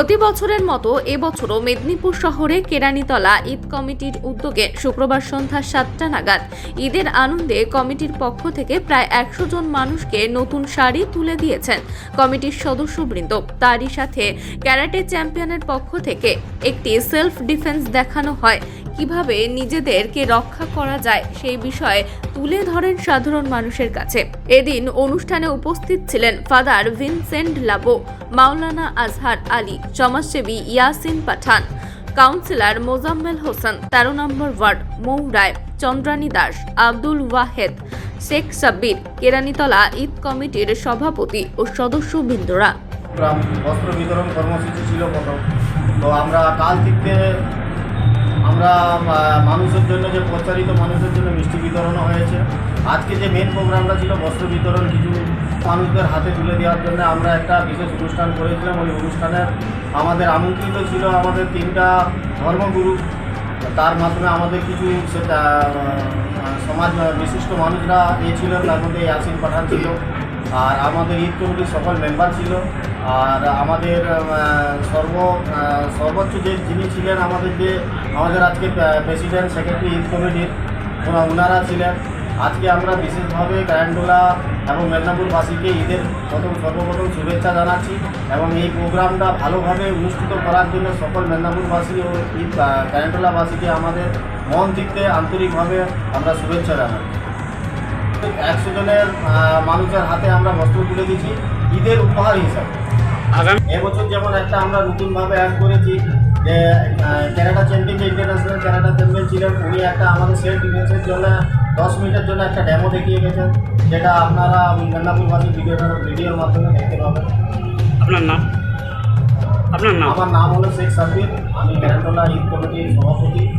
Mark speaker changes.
Speaker 1: প্রতি বছরের মতো এবছরও মেদিনীপুর শহরে কেরানিতলা ঈদ কমিটির উদ্যোগে শুক্রবার সন্ধ্যা সাতটা নাগাদ ঈদের আনন্দে কমিটির পক্ষ থেকে প্রায় একশো জন মানুষকে নতুন শাড়ি তুলে দিয়েছেন কমিটির সদস্যবৃন্দ। তারই সাথে ক্যারাটে চ্যাম্পিয়নের পক্ষ থেকে একটি সেলফ ডিফেন্স দেখানো হয়। কীভাবে নিজেদেরকে রক্ষা করা যায় সেই বিষয়ে তুলে ধরেন সাধারণ মানুষের কাছে। এদিন অনুষ্ঠানে উপস্থিত ছিলেন father Vincent Labo, Maulana Azhar Ali, সমাজসেবী ইয়াসিন পাঠান, কাউন্সিলর মোজাম্মেল হোসেন, তেরো নম্বর ওয়ার্ড, মৌরায়, চন্দ্রানী দাস, আব্দুল ওয়াহেদ, শেখ সাব্বির, কেরানীতলা ঈদ কমিটির সভাপতি ও সদস্যবৃন্দরা।
Speaker 2: প্রোগ্রাম বস্ত্র বিতরণ কর্মসূচি ছিল প্রথম। তো আমরা কাল থেকে আমরা মানুষের জন্য যে প্রচারিত মানুষের জন্য মিষ্টি বিতরণও হয়েছে। আজকে যে মেন প্রোগ্রামটা ছিল বস্ত্র বিতরণ, কিছু মানুষদের হাতে তুলে দেওয়ার জন্য আমরা একটা বিশেষ অনুষ্ঠান করেছিলাম। ওই অনুষ্ঠানে আমাদের আমন্ত্রিত ছিল আমাদের তিনটা ধর্মগুরু। তার মাধ্যমে আমাদের কিছু সেটা সমাজ বিশিষ্ট মানুষরা এ ছিল তার মধ্যে ইয়াসিন পাঠান ছিল। আর আমাদের ঈদ কমিটির সকল মেম্বার ছিল। আর আমাদের সর্ব সর্বোচ্চ যে যিনি ছিলেন আমাদের যে আমাদের আজকে প্রেসিডেন্ট সেক্রেটারি ঈদ কমিটির ওনা- ওনারা ছিলেন। আজকে আমরা বিশেষভাবে ক্যারান্ডোলা এবং মেদিনীপুরবাসীকে ঈদের প্রথম সর্বপ্রথম শুভেচ্ছা জানাচ্ছি এবং এই প্রোগ্রামটা ভালোভাবে অনুষ্ঠিত করার জন্য সকল মেদিনীপুরবাসী ও ঈদ আহ, আমাদের মন থেকে আন্তরিকভাবে আমরা শুভেচ্ছা জানাই একশো জনের মানুষের হাতে আমরা বস্ত্র তুলে দিচ্ছি ঈদের উপহার হিসাবে।
Speaker 3: আগামী
Speaker 2: এবছর যেমন একটা আমরা নতুনভাবে অ্যাড করেছি যে ক্যানাডা চ্যাম্পিয়ন যে ইন্টারন্যাশনাল ক্যানাডা চ্যাম্পিয়ন ছিলেন উনি একটা আমাদের সেলফ ডিফেন্সের জন্য দশ মিনিটের জন্য একটা ডেমো দেখিয়ে গেছেন যেটা আপনারা মেদিনীপুরবাসী ভিডিওটা ভিডিওর মাধ্যমে দেখতে পাবেন।
Speaker 3: আপনার নাম? আপনার নাম?
Speaker 2: আমার নাম হলো শেখ সাব্বির আমি ক্যারাটোলা ঈদ কমিটির সভাপতি।